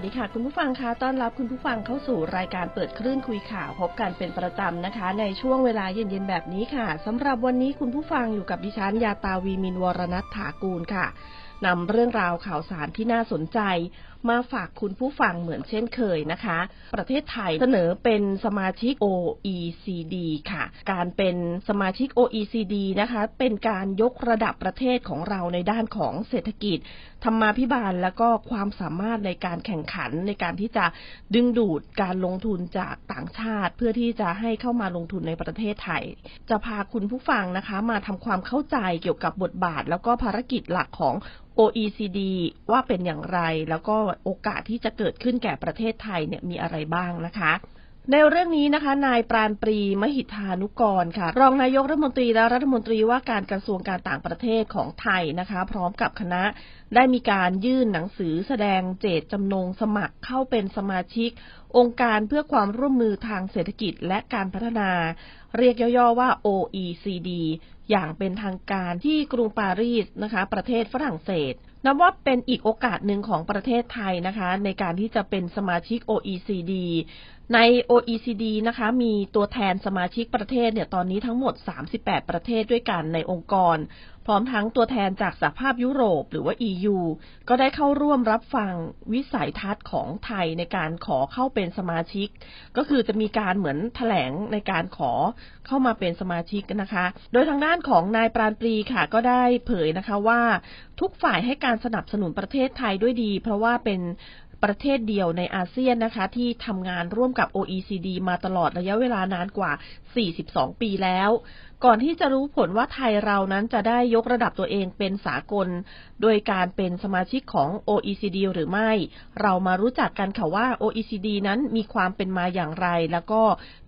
วัสดีค่ะ คุณผู้ฟังคะต้อนรับคุณผู้ฟังเข้าสู่รายการเปิดคลื่นคุยข่าวพบกันเป็นประจำนะคะ ในช่วงเวลาเย็นๆแบบนี้ค่ะสำหรับวันนี้คุณผู้ฟังอยู่กับดิฉันยาตาวีมินวรนัฐถากูลค่ะนำเรื่องราวข่าวสารที่น่าสนใจ มาฝากคุณผู้ฟังเหมือนเช่นเคยนะคะ ประเทศไทยเสนอเป็นสมาชิก OECD ค่ะ การเป็นสมาชิก OECD นะคะ เป็นการยกระดับประเทศของเราในด้านของเศรษฐกิจธรรมาภิบาลแล้วก็ความสามารถในการแข่งขันในการที่จะดึงดูดการลงทุนจากต่างชาติ เพื่อที่จะให้เข้ามาลงทุนในประเทศไทย จะพาคุณผู้ฟังนะคะ มาทำความเข้าใจเกี่ยวกับบทบาท แล้วก็ภารกิจหลักของ OECD ว่าเป็นอย่างไร แล้วก็โอกาสที่จะเกิดขึ้นแก่ประเทศไทยเนี่ยมีอะไรบ้างนะคะ ในเรื่องนี้นะคะ นายปราณปรีมหิทธานุกรค่ะ รองนายกรัฐมนตรีและรัฐมนตรีว่าการกระทรวงการต่างประเทศของไทยนะคะ พร้อมกับคณะได้มีการยื่นหนังสือแสดงเจตจำนงสมัครเข้าเป็นสมาชิก องค์การเพื่อความร่วมมือทางเศรษฐกิจและการพัฒนา เรียกย่อๆว่า OECD อย่างเป็นทางการที่กรุงปารีสนะคะ ประเทศฝรั่งเศสนับว่าเป็นอีกโอกาสหนึ่งของประเทศไทยนะคะ ในการที่จะเป็นสมาชิก OECD ใน OECD นะคะ มีตัวแทนสมาชิกประเทศเนี่ยตอนนี้ทั้งหมด 38 ประเทศด้วยกันในองค์กร พร้อมทั้งตัวแทนจากสหภาพยุโรปหรือว่า EU ก็ได้เข้าร่วมรับฟังวิสัยทัศน์ของไทยในการขอเข้าเป็นสมาชิก ก็คือจะมีการเหมือนแถลงในการขอเข้ามาเป็นสมาชิกนะคะ โดยทางด้านของนายปราณปรีค่ะ ก็ได้เผยนะคะว่าทุกฝ่ายให้การสนับสนุนประเทศไทยด้วยดี เพราะว่าเป็น ประเทศเดียวในอาเซียนนะคะ ที่ทำงานร่วมกับ OECD มาตลอดระยะเวลานานกว่า 42 ปีแล้ว ก่อนที่จะรู้ผลว่าไทยเรานั้นจะได้ยกระดับตัวเองเป็นสากล โดยการเป็นสมาชิกของ OECD หรือไม่ เรามารู้จักกันค่ะว่า OECD นั้นมีความเป็นมาอย่างไร แล้วก็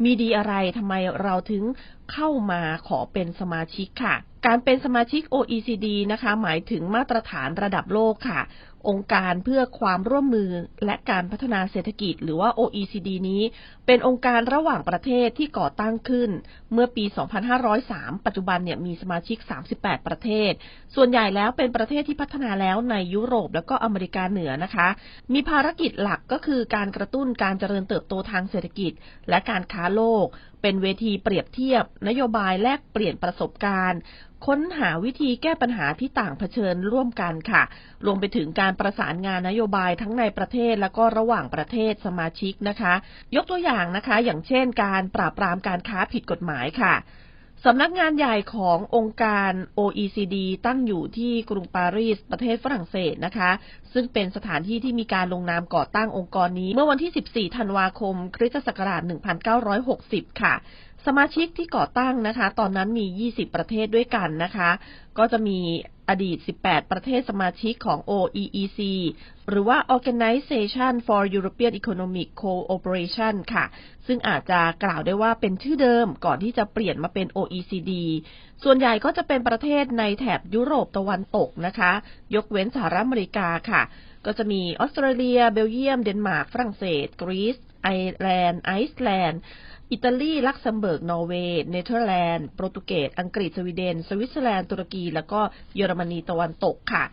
มีดีอะไรทำไมเราถึงเข้ามาขอเป็นสมาชิกค่ะ การเป็นสมาชิก OECD นะคะ หมายถึงมาตรฐานระดับโลกค่ะ องค์การเพื่อความร่วมมือและการพัฒนาเศรษฐกิจ หรือว่า OECD นี้ เป็นองค์การระหว่างประเทศที่ก่อตั้งขึ้น เมื่อปี 2503 ปัจจุบันเนี่ยมีสมาชิก 38 ประเทศ ส่วนใหญ่แล้วเป็นประเทศที่พัฒนาแล้วในยุโรปแล้วก็อเมริกาเหนือนะคะ มีภารกิจหลักก็คือการกระตุ้นการเจริญเติบโตทางเศรษฐกิจ และการค้าโลก เป็นเวทีเปรียบเทียบ นโยบายแลกเปลี่ยนประสบการณ์ ค้นหาวิธีแก้ปัญหาที่ต่างเผชิญร่วมกันค่ะ รวมไปถึงการประสานงานนโยบายทั้งในประเทศและก็ระหว่างประเทศสมาชิกนะคะ ยกตัวอย่างนะคะ อย่างเช่น การปราบปรามการค้าผิดกฎหมายค่ะสำนักงานใหญ่ขององค์การ OECD ตั้งอยู่ที่กรุงปารีสประเทศฝรั่งเศสนะคะ ซึ่งเป็นสถานที่ที่มีการลงนามก่อตั้งองค์กรนี้ เมื่อวันที่ 14 ธันวาคม คริสตศักราช 1960 ค่ะ สมาชิกที่ก่อตั้งนะคะ ตอนนั้นมี 20 ประเทศด้วยกันนะคะ ก็จะมีอดีต 18 ประเทศสมาชิกของ OEEC หรือว่า Organization for European Economic Cooperation ค่ะ ซึ่งอาจจะกล่าวได้ว่าเป็นชื่อเดิมก่อนที่จะเปลี่ยนมาเป็น OECD ส่วนใหญ่ก็จะเป็นประเทศในแถบยุโรปตะวันตกนะคะ ยกเว้นสหรัฐอเมริกาค่ะ ก็จะมีออสเตรเลีย เบลเยียม เดนมาร์ก ฝรั่งเศส กรีซ ไอร์แลนด์ ไอซ์แลนด์ อิตาลี ลักเซมเบิร์ก นอร์เวย์ เนเธอร์แลนด์ โปรตุเกส อังกฤษ สวีเดน สวิตเซอร์แลนด์ ตุรกี แล้วก็เยอรมนีตะวันตกค่ะ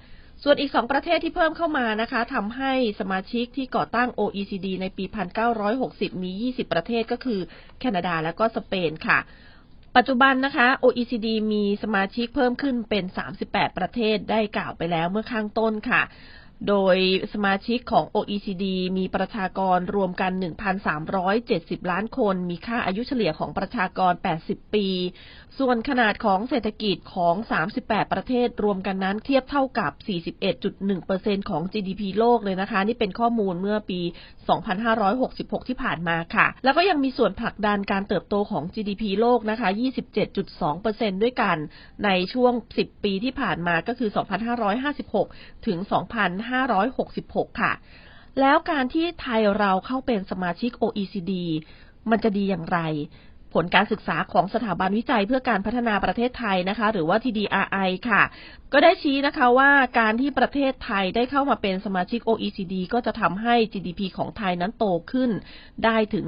ส่วนอีกสองประเทศที่เพิ่มเข้ามานะคะทำให้สมาชิกที่ก่อตั้ง OECD ในปี 1960 มี 20 ประเทศก็คือแคนาดาและก็สเปนค่ะปัจจุบันนะคะ OECD มีสมาชิกเพิ่มขึ้นเป็น 38 ประเทศได้กล่าวไปแล้วเมื่อข้างต้นค่ะ โดยสมาชิกของ OECD มีประชากรรวมกัน 1,370 ล้านคน มีค่าอายุเฉลี่ยของประชากร 80 ปี ส่วนขนาดของเศรษฐกิจของ 38 ประเทศรวมกันนั้นเทียบเท่ากับ 41.1%ของ GDP โลกเลยนะคะ นี่เป็นข้อมูลเมื่อปี 2566 ที่ผ่านมาค่ะ แล้วก็ยังมีส่วนผลักดันการเติบโตของ GDP โลกนะคะ 27.2%ด้วยกัน ในช่วง 10 ปีที่ผ่านมาก็คือ 2556 ถึง2566 ค่ะ แล้วการที่ไทยเราเข้าเป็นสมาชิก OECD มันจะดีอย่างไร ผลการศึกษาของสถาบันวิจัยเพื่อการพัฒนาประเทศไทยนะคะ หรือว่า TDRI ค่ะ ก็ได้ชี้นะคะว่าการที่ประเทศไทยได้เข้ามาเป็นสมาชิก OECD ก็จะทำให้ GDP ของไทยนั้นโตขึ้น ได้ถึง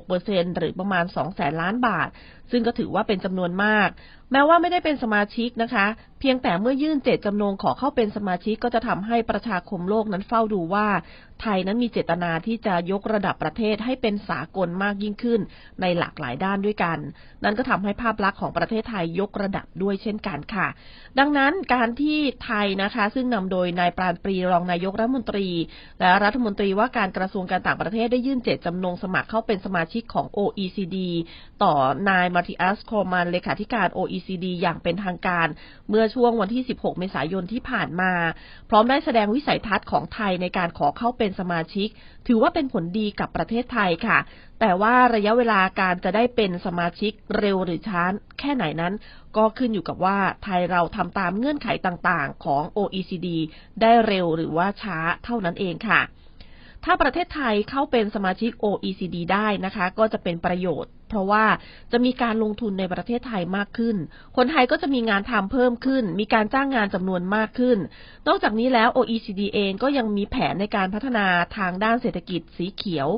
1.6%หรือประมาณ 2 แสนล้านบาท ซึ่งก็ถือว่าเป็นจำนวนมาก แม้ว่าไม่ได้เป็นสมาชิกนะคะ เพียงแต่เมื่อยื่นเจตจำนงขอเข้าเป็นสมาชิกก็จะทำให้ประชาคมโลกนั้นเฝ้าดูว่า ไทยนั้นมีเจตนาที่จะยกระดับประเทศให้เป็นสากลมากยิ่งขึ้น ในหลากหลายด้านด้วยกัน นั่นก็ทำให้ภาพลักษณ์ของประเทศไทยยกระดับด้วยเช่นกันค่ะ ดังนั้นการที่ไทยนะคะ ซึ่งนำโดยนายปราณปรีรองนายกรัฐมนตรี และรัฐมนตรีว่าการกระทรวงการต่างประเทศได้ยื่นเจตจำนงสมัครเข้าเป็นสมาชิกของ OECD ต่อนายมาติอัสโคมันเลขาธิการ OECD อย่างเป็นทางการ เมื่อช่วงวันที่ 16 เมษายนที่ผ่านมา พร้อมได้แสดงวิสัยทัศน์ของไทยในการขอเข้าเป็นสมาชิก ถือว่าเป็นผลดีกับประเทศไทยค่ะ แต่ว่าระยะเวลาการจะได้เป็นสมาชิกเร็วหรือช้าแค่ไหนนั้น ก็ขึ้นอยู่กับว่าไทยเราทำตามเงื่อนไขต่างๆ ของ OECD ได้เร็วหรือว่าช้าเท่านั้นเองค่ะ ถ้าประเทศไทยเข้าเป็นสมาชิก OECD ได้นะคะ ก็จะเป็นประโยชน์ เพราะว่าจะมีการลงทุนในประเทศไทยมากขึ้น คนไทยก็จะมีงานทำเพิ่มขึ้น มีการจ้างงานจำนวนมากขึ้น นอกจากนี้แล้ว OECD เองก็ยังมีแผนในการพัฒนาทางด้านเศรษฐกิจสีเขียว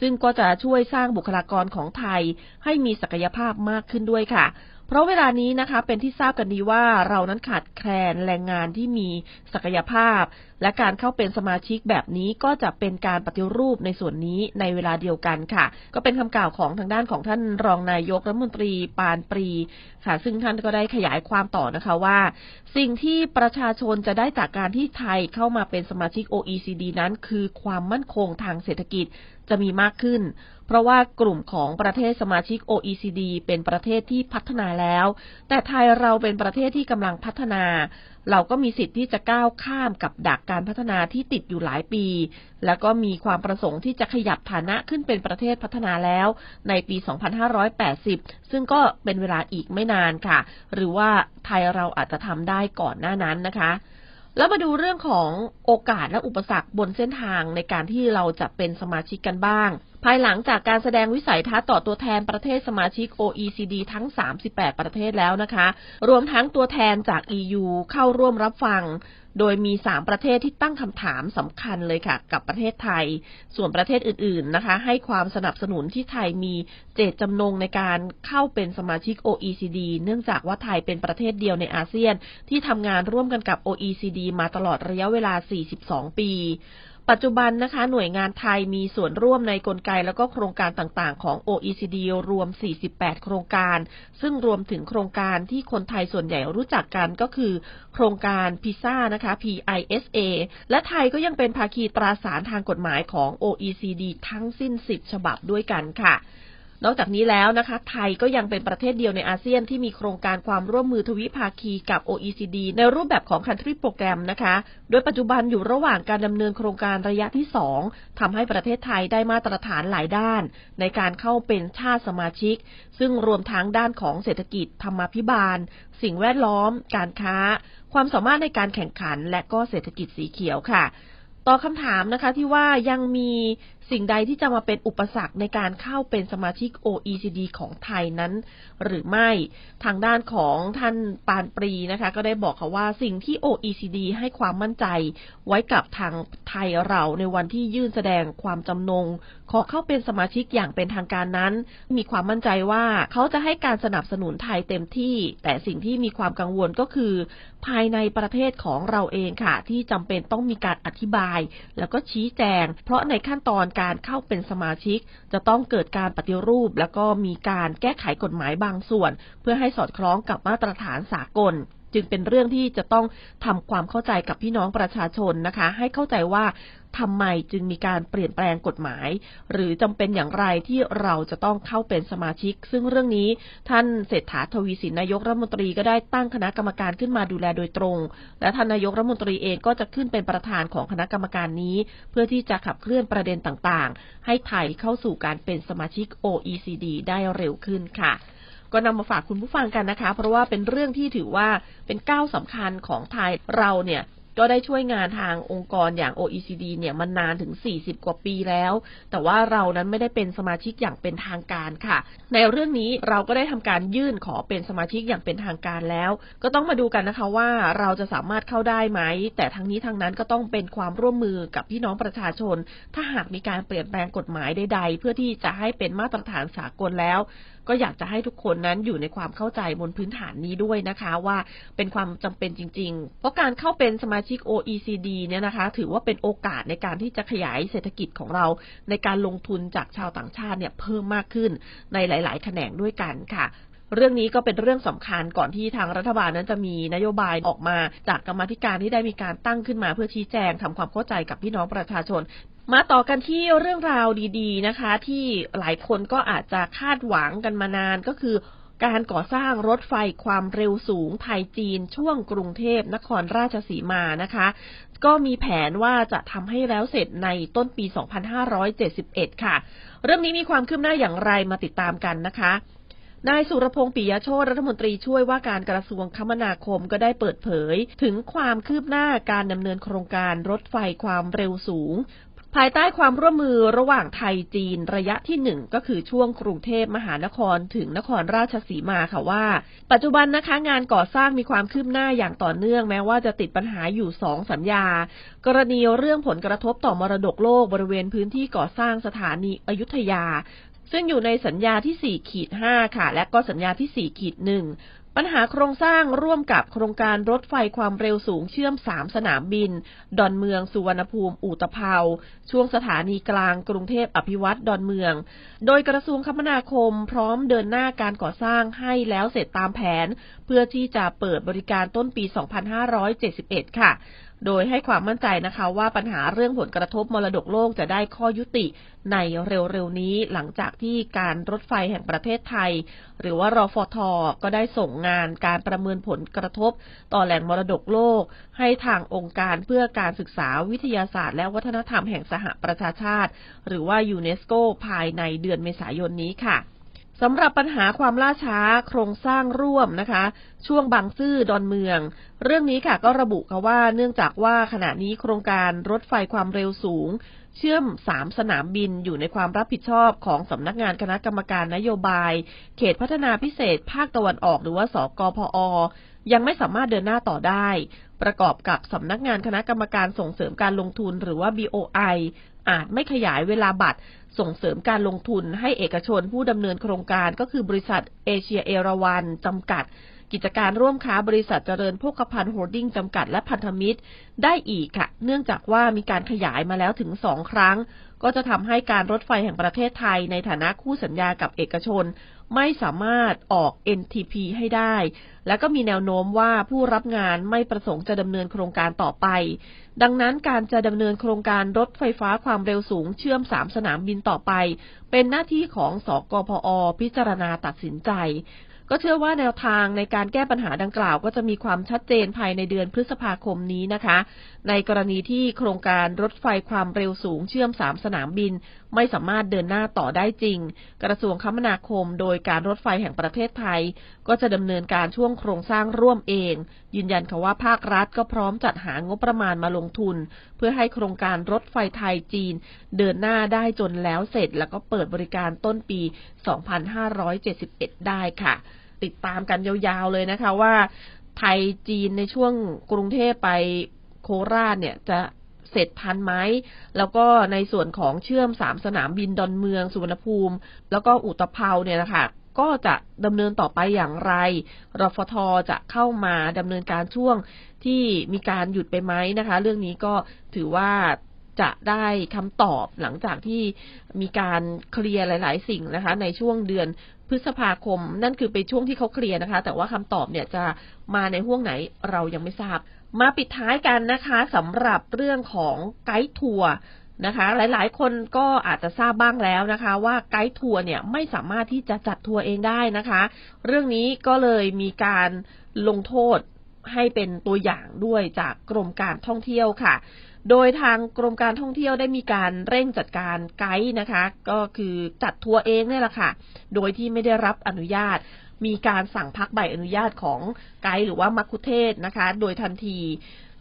ซึ่งก็จะช่วยสร้างบุคลากรของไทย ให้มีศักยภาพมากขึ้นด้วยค่ะเพราะเวลานี้นะคะเป็นที่ทราบกันดีว่าเรานั้นขาดแคลนแรงงานที่มีศักยภาพ และการเข้าเป็นสมาชิกแบบนี้ก็จะเป็นการปฏิรูปในส่วนนี้ในเวลาเดียวกันค่ะ ก็เป็นคำกล่าวของทางด้านของท่านรองนายกรัฐมนตรีปานปรีค่ะ ซึ่งท่านก็ได้ขยายความต่อนะคะว่า สิ่งที่ประชาชนจะได้จากการที่ไทยเข้ามาเป็นสมาชิก OECD นั้น คือความมั่นคงทางเศรษฐกิจจะมีมากขึ้น เพราะว่ากลุ่มของประเทศสมาชิก OECD เป็นประเทศที่พัฒนาแล้ว แต่ไทยเราเป็นประเทศที่กำลังพัฒนา เราก็มีสิทธิ์ที่จะก้าวข้ามกับดักการพัฒนาที่ติดอยู่หลายปี แล้วก็มีความประสงค์ที่จะขยับฐานะขึ้นเป็นประเทศพัฒนาแล้วในปี 2580 ซึ่งก็เป็นเวลาอีกไม่นานค่ะ หรือว่าไทยเราอาจจะทำได้ก่อนหน้านั้นนะคะแล้วมาดูเรื่องของโอกาสและอุปสรรคบนเส้นทางในการที่เราจะเป็นสมาชิกกันบ้างภายหลังจากการแสดงวิสัยทัศน์ต่อตัวแทนประเทศสมาชิก OECD ทั้ง 38 ประเทศแล้วนะคะ รวมทั้งตัวแทนจาก EU เข้าร่วมรับฟัง โดยมี 3 ประเทศที่ตั้งคำถามสำคัญเลยค่ะ กับประเทศไทย ส่วนประเทศอื่น ๆ นะคะ ให้ความสนับสนุนที่ไทยมีเจตจำนงในการเข้าเป็นสมาชิก OECD เนื่องจากว่าไทยเป็นประเทศเดียวในอาเซียน ที่ทำงานร่วมกันกับ OECD มาตลอดระยะเวลา 42 ปี ปัจจุบันนะคะหน่วยงานไทยมีส่วนร่วมในกลไกแล้วก็โครงการต่างๆ ของ OECD รวม 48 โครงการ ซึ่งรวมถึงโครงการที่คนไทยส่วนใหญ่รู้จักกันก็คือ โครงการพิซ่านะคะ PISA และไทยก็ยังเป็นภาคีตราสารทางกฎหมายของ OECD ทั้งสิ้น 10 ฉบับด้วยกันค่ะ นอกจากนี้แล้วนะคะ ไทยก็ยังเป็นประเทศเดียวในอาเซียนที่มีโครงการความร่วมมือทวิภาคีกับ OECD ในรูปแบบของ Country Program นะคะ โดยปัจจุบันอยู่ระหว่างการดำเนินโครงการระยะที่ 2ทำให้ประเทศไทยได้มาตรฐานหลายด้าน ในการเข้าเป็นชาติสมาชิก ซึ่งรวมทั้งด้านของเศรษฐกิจ ธรรมาภิบาล สิ่งแวดล้อม การค้า ความสามารถในการแข่งขัน และก็เศรษฐกิจสีเขียวค่ะ ต่อคำถามนะคะที่ว่ายังมี สิ่งใดที่จะมาเป็นอุปสรรคในการเข้าเป็นสมาชิก OECD ของไทยนั้น หรือไม่ทางด้านของท่านปานปรีนะคะ ก็ได้บอกค่ะว่าสิ่งที่ OECD ให้ความมั่นใจไว้กับทางไทยเราในวันที่ยื่นแสดงความจำนง ขอเข้าเป็นสมาชิกอย่างเป็นทางการนั้น มีความมั่นใจว่าเขาจะให้การสนับสนุนไทยเต็มที่ แต่สิ่งที่มีความกังวลก็คือ ภายในประเทศของเราเองค่ะ ที่จำเป็นต้องมีการอธิบาย แล้วก็ชี้แจง เพราะในขั้นตอนการเข้าเป็นสมาชิก จะต้องเกิดการปฏิรูป แล้วก็มีการแก้ไขกฎหมายบางส่วน เพื่อให้สอดคล้องกับมาตรฐานสากล จึงเป็นเรื่องที่จะต้องทำความเข้าใจกับพี่น้องประชาชนนะคะ ให้เข้าใจว่าทำไมจึงมีการเปลี่ยนแปลงกฎหมาย หรือจำเป็นอย่างไรที่เราจะต้องเข้าเป็นสมาชิก ซึ่งเรื่องนี้ท่านเศรษฐาทวีสินนายกรัฐมนตรีก็ได้ตั้งคณะกรรมการขึ้นมาดูแลโดยตรง และท่านนายกรัฐมนตรีเองก็จะขึ้นเป็นประธานของคณะกรรมการนี้ เพื่อที่จะขับเคลื่อนประเด็นต่างๆ ให้ไทยเข้าสู่การเป็นสมาชิก OECD ได้เร็วขึ้นค่ะ ก็นำมาฝากคุณผู้ฟังกันนะคะ เพราะว่าเป็นเรื่องที่ถือว่าเป็นก้าวสำคัญของไทยเราเนี่ยก็ได้ช่วยงานทางองค์กรอย่าง OECD เนี่ยมันนานถึง 40 กว่าปีแล้ว แต่ว่าเรานั้นไม่ได้เป็นสมาชิกอย่างเป็นทางการค่ะ ในเรื่องนี้เราก็ได้ทำการยื่นขอเป็นสมาชิกอย่างเป็นทางการแล้ว ก็ต้องมาดูกันนะคะว่าเราจะสามารถเข้าได้ไหม แต่ทั้งนี้ทั้งนั้นก็ต้องเป็นความร่วมมือกับพี่น้องประชาชน ถ้าหากมีการเปลี่ยนแปลงกฎหมายใดๆ เพื่อที่จะให้เป็นมาตรฐานสากลแล้ว ก็อยากจะให้ทุกคนนั้นอยู่ในความเข้าใจบนพื้นฐานนี้ด้วยนะคะว่าเป็นความจำเป็นจริง ๆ เพราะการเข้าเป็นสมาชิก OECD เนี่ยนะคะ ถือว่าเป็นโอกาสในการที่จะขยายเศรษฐกิจของเรา ในการลงทุนจากชาวต่างชาติเนี่ยเพิ่มมากขึ้นในหลาย ๆ แขนงด้วยกันค่ะ เรื่องนี้ก็เป็นเรื่องสำคัญก่อนที่ทางรัฐบาลนั้นจะมีนโยบายออกมา จากกรรมธิการที่ได้มีการตั้งขึ้นมาเพื่อชี้แจงทำความเข้าใจกับพี่น้องประชาชนมาต่อกันที่เรื่องราวดีๆนะคะ ที่หลายคนก็อาจจะคาดหวังกันมานานก็คือ การก่อสร้างรถไฟความเร็วสูงไทยจีนช่วงกรุงเทพนครราชสีมานะคะ ก็มีแผนว่าจะทำให้แล้วเสร็จในต้นปี 2571 ค่ะ เรื่องนี้มีความคืบหน้าอย่างไรมาติดตามกันนะคะ นายสุรพงษ์ปิยโชตรัฐมนตรีช่วยว่าการกระทรวงคมนาคมก็ได้เปิดเผย ถึงความคืบหน้าการดำเนินโครงการรถไฟความเร็วสูง ภายใต้ความร่วมมือระหว่างไทยจีนระยะที่หนึ่งก็คือช่วงกรุงเทพมหานครถึงนครราชสีมาค่ะว่า ปัจจุบันนะคะงานก่อสร้างมีความคืบหน้าอย่างต่อเนื่องแม้ว่าจะติดปัญหาอยู่สองสัญญา กรณีเรื่องผลกระทบต่อมรดกโลกบริเวณพื้นที่ก่อสร้างสถานีอยุธยา ซึ่งอยู่ในสัญญาที่ 4 ขีด 5 ค่ะ และก็สัญญาที่ 4 ขีด 1 ปัญหาโครงสร้างร่วมกับโครงการรถไฟความเร็วสูงเชื่อม 3 สนามบิน ดอนเมือง สุวรรณภูมิอู่ตะเภาช่วงสถานีกลางกรุงเทพอภิวัตรดอนเมือง โดยกระทรวงคมนาคมพร้อมเดินหน้าการก่อสร้างให้แล้วเสร็จตามแผน เพื่อที่จะเปิดบริการต้นปี 2571 ค่ะ โดยให้ความมั่นใจนะคะว่าปัญหาเรื่องผลกระทบมรดกโลกจะได้ข้อยุติในเร็วๆนี้หลังจากที่การรถไฟแห่งประเทศไทย หรือว่ารอฟทก็ได้ส่งงานการประเมินผลกระทบต่อแหล่งมรดกโลก ให้ทางองค์การเพื่อการศึกษาวิทยาศาสตร์ และวัฒนธรรมแห่งสหประชาชาติ หรือว่ายูเนสโกภายในเดือนเมษายนนี้ค่ะ สำหรับปัญหาความล่าช้าโครงสร้างร่วมนะคะ ช่วงบางซื่อดอนเมือง เรื่องนี้ค่ะก็ระบุค่ะว่าเนื่องจากว่าขณะนี้โครงการรถไฟความเร็วสูง เชื่อมสามสนามบินอยู่ในความรับผิดชอบของสำนักงานคณะกรรมการนโยบาย เขตพัฒนาพิเศษภาคตะวันออกหรือว่าสกพอยังไม่สามารถเดินหน้าต่อได้ ประกอบกับสำนักงานคณะกรรมการส่งเสริมการลงทุนหรือว่า BOI อาจไม่ขยายเวลาบัตร ส่งเสริมการลงทุนให้เอกชนผู้ดำเนินโครงการก็คือบริษัทเอเชียเอราวันจำกัด กิจการร่วมค้าบริษัทเจริญพกพันธ์โฮลดิ้งจำกัดและพันธมิตร ได้อีกค่ะ เนื่องจากว่ามีการขยายมาแล้วถึงสองครั้ง ก็จะทำให้การรถไฟแห่งประเทศไทยในฐานะคู่สัญญากับเอกชน ไม่สามารถออก NTP ให้ได้ และก็มีแนวโน้มว่าผู้รับงานไม่ประสงค์จะดำเนินโครงการต่อไป ดังนั้นการจะดำเนินโครงการรถไฟฟ้าความเร็วสูงเชื่อมสามสนามบินต่อไป เป็นหน้าที่ของสกพอ พิจารณาตัดสินใจ ก็เชื่อว่าแนวทางในการแก้ปัญหาดังกล่าว ก็จะมีความชัดเจนภายในเดือนพฤษภาคมนี้นะคะ ในกรณีที่โครงการรถไฟความเร็วสูงเชื่อมสามสนามบินไม่สามารถเดินหน้าต่อได้จริง กระทรวงคมนาคม โดยการรถไฟแห่งประเทศไทย ก็จะดำเนินการช่วงโครงสร้างร่วมเอง ยืนยันค่ะว่าภาครัฐก็พร้อมจัดหางบประมาณมาลงทุน เพื่อให้โครงการรถไฟไทยจีน เดินหน้าได้จนแล้วเสร็จ แล้วก็เปิดบริการต้นปี 2571 ได้ค่ะ ติดตามกันยาวๆเลยนะคะว่าไทยจีนในช่วงกรุงเทพไปโคราชเนี่ยจะ เสร็จทันไหม แล้วก็ในส่วนของเชื่อมสามสนามบินดอนเมือง สุวรรณภูมิ แล้วก็อุตภเปาเนี่ยนะคะก็จะดำเนินต่อไปอย่างไร รฟทจะเข้ามาดำเนินการช่วงที่มีการหยุดไปไหมนะคะ เรื่องนี้ก็ถือว่าจะได้คำตอบหลังจากที่มีการเคลียร์หลาย ๆ สิ่งนะคะ ในช่วงเดือนพฤษภาคม นั่นคือเป็นช่วงที่เขาเคลียร์นะคะ แต่ว่าคำตอบเนี่ยจะมาในห่วงไหนเรายังไม่ทราบ มาปิดท้ายกันนะคะสำหรับเรื่องของไกด์ทัวร์นะคะ หลายๆ คนก็อาจจะทราบบ้างแล้วนะคะ ว่าไกด์ทัวร์เนี่ยไม่สามารถที่จะจัดทัวร์เองได้นะคะ เรื่องนี้ก็เลยมีการลงโทษให้เป็นตัวอย่างด้วยจากกรมการท่องเที่ยวค่ะ โดยทางกรมการท่องเที่ยวได้มีการเร่งจัดการไกด์นะคะ ก็คือจัดทัวร์เองนี่แหละค่ะ โดยที่ไม่ได้รับอนุญาต มีการสั่งพักใบอนุญาตของไกด์หรือว่ามัคคุเทศนะคะ โดยทันที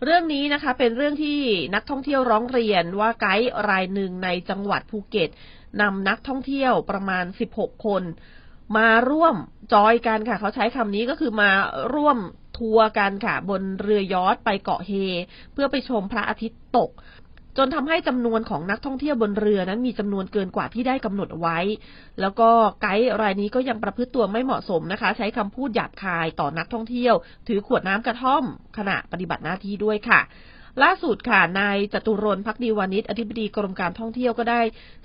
เรื่องนี้นะคะเป็นเรื่องที่นักท่องเที่ยวร้องเรียนว่าไกด์รายหนึ่งในจังหวัดภูเก็ตนำนักท่องเที่ยวประมาณ 16 คน มาร่วมจอยกันค่ะ เขาใช้คำนี้ก็คือมาร่วมทัวร์กันค่ะ บนเรือยอชต์ไปเกาะเฮ เพื่อไปชมพระอาทิตย์ตก จนทำให้จำนวนของนักท่องเที่ยวบนเรือนั้นมีจำนวนเกินกว่าที่ได้กำหนดไว้ แล้วก็ไกด์รายนี้ก็ยังประพฤติตัวไม่เหมาะสมนะคะ ใช้คำพูดหยาบคายต่อนักท่องเที่ยว ถือขวดน้ำกระท่อมขณะปฏิบัติหน้าที่ด้วยค่ะ ล่าสุดค่ะนายจตุรนพักดีวานิชอธิบดีกรมการท่องเที่ยวก็ได้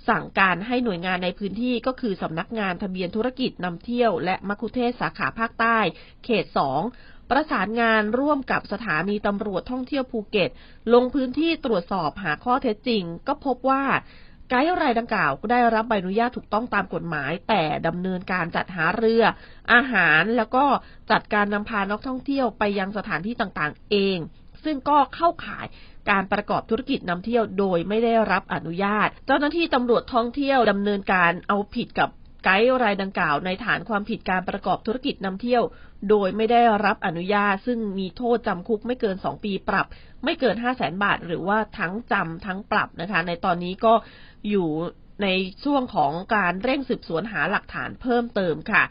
สั่งการให้หน่วยงานในพื้นที่ก็คือสำนักงานทะเบียนธุรกิจนำเที่ยว และมัคคุเทศสาขาภาคใต้ เขต 2 ประสานงานร่วมกับสถานีตำรวจท่องเที่ยวภูเก็ต ลงพื้นที่ตรวจสอบหาข้อเท็จจริง ก็พบว่าไกด์รายดังกล่าวก็ได้รับใบอนุญาตถูกต้องตามกฎหมาย แต่ดำเนินการจัดหาเรือ อาหารแล้วก็จัดการนำพานักท่องเที่ยวไปยังสถานที่ต่างๆ เอง ซึ่งก็เข้าข่ายการประกอบธุรกิจนำเที่ยวโดยไม่ได้รับอนุญาต เจ้าหน้าที่ตำรวจท่องเที่ยวดำเนินการเอาผิดกับไกด์รายดังกล่าวในฐานความผิดการประกอบธุรกิจนำเที่ยว โดยไม่ได้รับอนุญาต ซึ่งมีโทษจำคุกไม่เกิน 2 ปีปรับ ไม่เกิน 5 0 0แสนบาท หรือว่าทั้งจำทั้งปรับนะคะ ในตอนนี้ก็อยู่ ในช่วงของการเร่งสืบสวนหาหลักฐานเพิ่มเติมค่ะ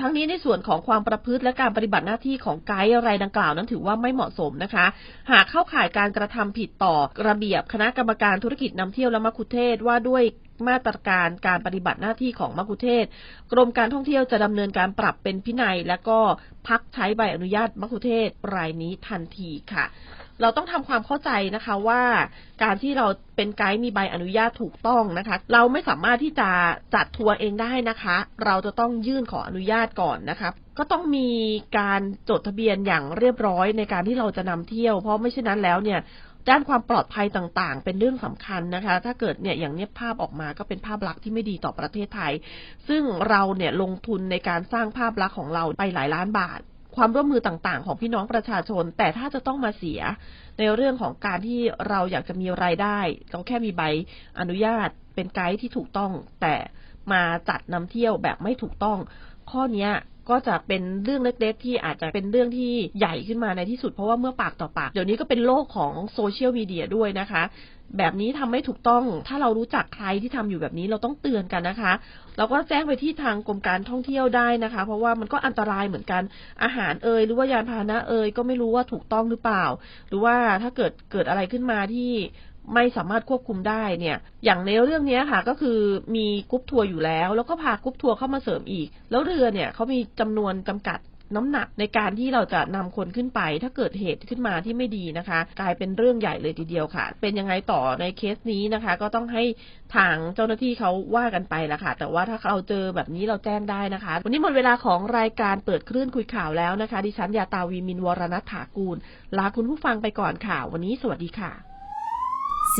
ทั้งนี้ในส่วนของความประพฤติและการปฏิบัติหน้าที่ของไกด์รายดังกล่าวนั้นถือว่าไม่เหมาะสมนะคะ หากเข้าข่ายการกระทำผิดต่อระเบียบคณะกรรมการธุรกิจนำเที่ยวและมัคคุเทศว่าด้วยมาตรการการปฏิบัติหน้าที่ของมัคคุเทศ กรมการท่องเที่ยวจะดำเนินการปรับเป็นพินัย และก็พักใช้ใบอนุญาตมัคคุเทศรายนี้ทันทีค่ะ เราต้องทำความเข้าใจนะคะว่าการที่เราเป็นไกด์มีใบอนุญาตถูกต้องนะคะ เราไม่สามารถที่จะจัดทัวร์เองได้นะคะ เราจะต้องยื่นขออนุญาตก่อนนะคะก็ต้องมีการจดทะเบียนอย่างเรียบร้อยในการที่เราจะนำเที่ยว เพราะไม่เช่นนั้นแล้วเนี่ยด้านความปลอดภัยต่างๆ เป็นเรื่องสำคัญนะคะ ถ้าเกิดเนี่ยอย่างเนี้ยภาพออกมาก็เป็นภาพลักษณ์ที่ไม่ดีต่อประเทศไทย ซึ่งเราเนี่ยลงทุนในการสร้างภาพลักษณ์ของเราไปหลายล้านบาท ความร่วมมือต่างๆ ของพี่น้องประชาชน แต่ถ้าจะต้องมาเสีย ในเรื่องของการที่เราอยากจะมีรายได้ เราแค่มีใบอนุญาตเป็นไกด์ที่ถูกต้อง แต่มาจัดนำเที่ยวแบบไม่ถูกต้อง ข้อนี้ ก็จะเป็นเรื่องเล็กๆ ที่อาจจะเป็นเรื่องที่ใหญ่ขึ้นมาในที่สุดเพราะว่าเมื่อปากต่อปาก เดี๋ยวนี้ก็เป็นโลกของโซเชียลมีเดียด้วยนะคะ แบบนี้ทำไม่ถูกต้อง ถ้าเรารู้จักใครที่ทำอยู่แบบนี้เราต้องเตือนกันนะคะ เราก็แจ้งไปที่ทางกรมการท่องเที่ยวได้นะคะ เพราะว่ามันก็อันตรายเหมือนกันอาหารเอ่ยหรือว่ายานพาหนะเอ่ยก็ไม่รู้ว่าถูกต้องหรือเปล่า หรือว่าถ้าเกิดเกิดอะไรขึ้นมาที่ ไม่สามารถควบคุมได้เนี่ย อย่างในเรื่องนี้ค่ะก็คือมีกรุ๊ปทัวร์อยู่แล้ว แล้วก็พากรุ๊ปทัวร์เข้ามาเสริมอีก แล้วเรือเนี่ยเขามีจำนวนจำกัดน้ำหนักในการที่เราจะนำคนขึ้นไป ถ้าเกิดเหตุขึ้นมาที่ไม่ดีนะคะ กลายเป็นเรื่องใหญ่เลยทีเดียวค่ะ เป็นยังไงต่อในเคสนี้นะคะ ก็ต้องให้ทางเจ้าหน้าที่เขาว่ากันไปละค่ะ แต่ว่าถ้าเราเจอแบบนี้เราแจ้งได้นะคะ วันนี้หมดเวลาของรายการเปิดคลื่นคุยข่าวแล้วนะคะ ดิฉันยาตาวีมินวรณัฐถากูล ลาคุณผู้ฟังไปก่อนค่ะ วันนี้สวัสดีค่ะ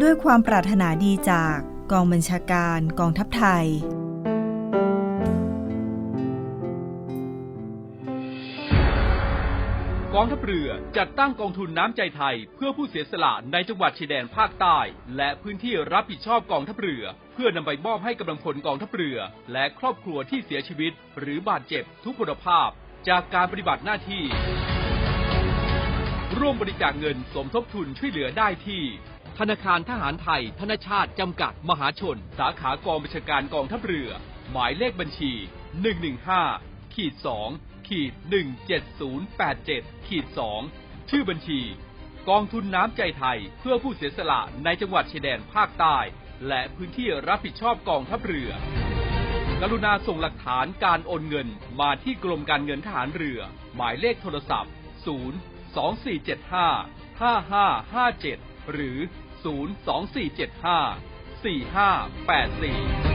ด้วยความปรารถนาดีจากกองบัญชาการกองทัพไทย กองทัพเรือจัดตั้งกองทุนน้ำใจไทย เพื่อผู้เสียสละในจังหวัดชายแดนภาคใต้ และพื้นที่รับผิดชอบกองทัพเรือ เพื่อนำไปมอบให้กำลังพลกองทัพเรือ และครอบครัวที่เสียชีวิต หรือบาดเจ็บทุกพลภาพ จากการปฏิบัติหน้าที่ ร่วมบริจาคเงินสมทบทุนช่วยเหลือได้ที่ ธนาคารทหารไทย ธนชาติ จำกัด มหาชน สาขากองบัญชาการกองทัพเรือ หมายเลขบัญชี 115ขีด2ขีด17087ขีด2ชื่อบัญชี กองทุนน้ำใจไทย เพื่อผู้เสียสละในจังหวัดชายแดนภาคใต้ และพื้นที่รับผิดชอบกองทัพเรือ กรุณาส่งหลักฐานการโอนเงินมาที่กรมการเงินทหารเรือ หมายเลขโทรศัพท์ 0 2475 5557 หรือ 0 2475 4584